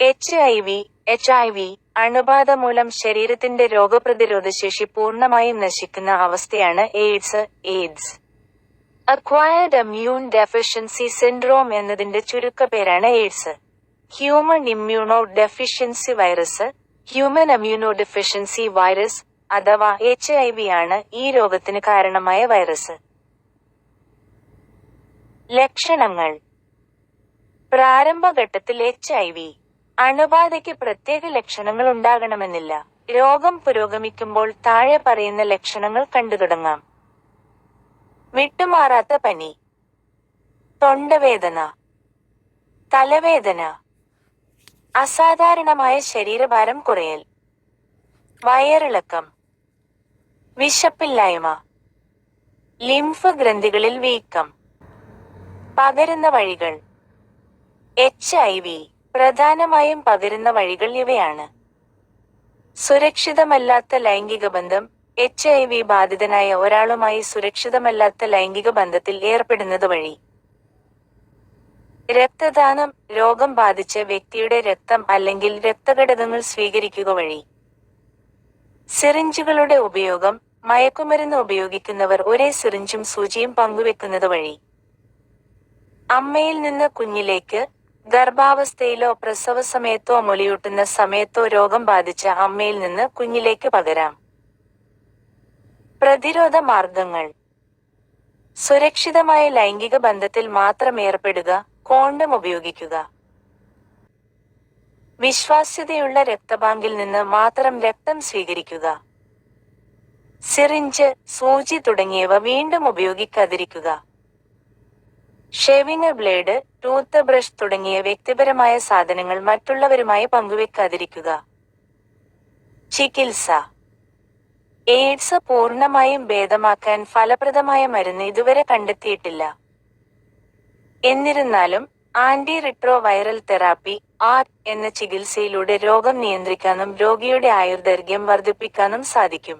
H I V H I V അണുബാധ മൂലം ശരീരത്തിന്റെ രോഗപ്രതിരോധ ശേഷി പൂർണമായും നശിക്കുന്ന അവസ്ഥയാണ് AIDS AIDS acquired immune deficiency syndrome എന്നതിന്റെ ചുരുക്കപ്പേരാണ് AIDS human immunodeficiency virus human immunodeficiency virus അഥവാ എച്ച് ഐ വി ആണ് ഈ രോഗത്തിന് കാരണമായ വൈറസ് ലക്ഷണങ്ങൾ. പ്രാരംഭഘട്ടത്തിൽ എച്ച് ഐ വി അണുബാധയ്ക്ക് പ്രത്യേക ലക്ഷണങ്ങൾ ഉണ്ടാകണമെന്നില്ല. രോഗം പുരോഗമിക്കുമ്പോൾ താഴെ പറയുന്ന ലക്ഷണങ്ങൾ കണ്ടു തുടങ്ങാം. വിട്ടുമാറാത്ത പനി. തൊണ്ടവേദന. തലവേദന. അസാധാരണമായ ശരീരഭാരം കുറയൽ. വയറിളക്കം. വിശപ്പില്ലായ്മ. ലിംഫ് ഗ്രന്ഥികളിൽ വീക്കം. പകരുന്ന വഴികൾ. H I V. പ്രധാനമായും പകരുന്ന വഴികൾ ഇവയാണ്. സുരക്ഷിതമല്ലാത്ത ലൈംഗിക ബന്ധം എച്ച് ഐ വി ബാധിതനായ ഒരാളുമായി സുരക്ഷിതമല്ലാത്ത ലൈംഗിക ബന്ധത്തിൽ ഏർപ്പെടുന്നത് വഴി. രക്തദാനം രോഗം ബാധിച്ച വ്യക്തിയുടെ രക്തം അല്ലെങ്കിൽ രക്തഘടകങ്ങൾ സ്വീകരിക്കുക വഴി. സിറിഞ്ചുകളുടെ ഉപയോഗം മയക്കുമരുന്ന് ഉപയോഗിക്കുന്നവർ ഒരേ സിറിഞ്ചും സൂചിയും പങ്കുവെക്കുന്നത് വഴി. അമ്മയിൽ നിന്ന് കുഞ്ഞിലേക്ക് ഗർഭാവസ്ഥയിലോ പ്രസവ സമയത്തോ മുലയൂട്ടുന്ന സമയത്തോ രോഗം ബാധിച്ച അമ്മയിൽ നിന്ന് കുഞ്ഞിലേക്ക് പകരാം. പ്രതിരോധ മാർഗങ്ങൾ. സുരക്ഷിതമായ ലൈംഗിക ബന്ധത്തിൽ മാത്രം ഏർപ്പെടുക കോണ്ടം ഉപയോഗിക്കുക. വിശ്വാസ്യതയുള്ള രക്തബാങ്കിൽ നിന്ന് മാത്രം രക്തം സ്വീകരിക്കുക. സിറിഞ്ച് സൂചി തുടങ്ങിയവ വീണ്ടും ഉപയോഗിക്കാതിരിക്കുക. ഷേവിംഗ് ബ്ലേഡ് ടൂത്ത് ബ്രഷ് തുടങ്ങിയ വ്യക്തിപരമായ സാധനങ്ങൾ മറ്റുള്ളവരുമായി പങ്കുവെക്കാതിരിക്കുക. ചികിത്സ. എയ്ഡ്സ് പൂർണമായും ഭേദമാക്കാൻ ഫലപ്രദമായ മരുന്ന് ഇതുവരെ കണ്ടെത്തിയിട്ടില്ല. എന്നിരുന്നാലും antiretroviral therapy R എന്ന ചികിത്സയിലൂടെ രോഗം നിയന്ത്രിക്കാനും രോഗിയുടെ ആയുർദൈർഘ്യം വർദ്ധിപ്പിക്കാനും സാധിക്കും.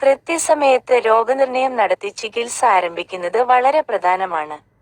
കൃത്യസമയത്ത് രോഗനിർണയം നടത്തി ചികിത്സ ആരംഭിക്കുന്നത് വളരെ പ്രധാനമാണ്.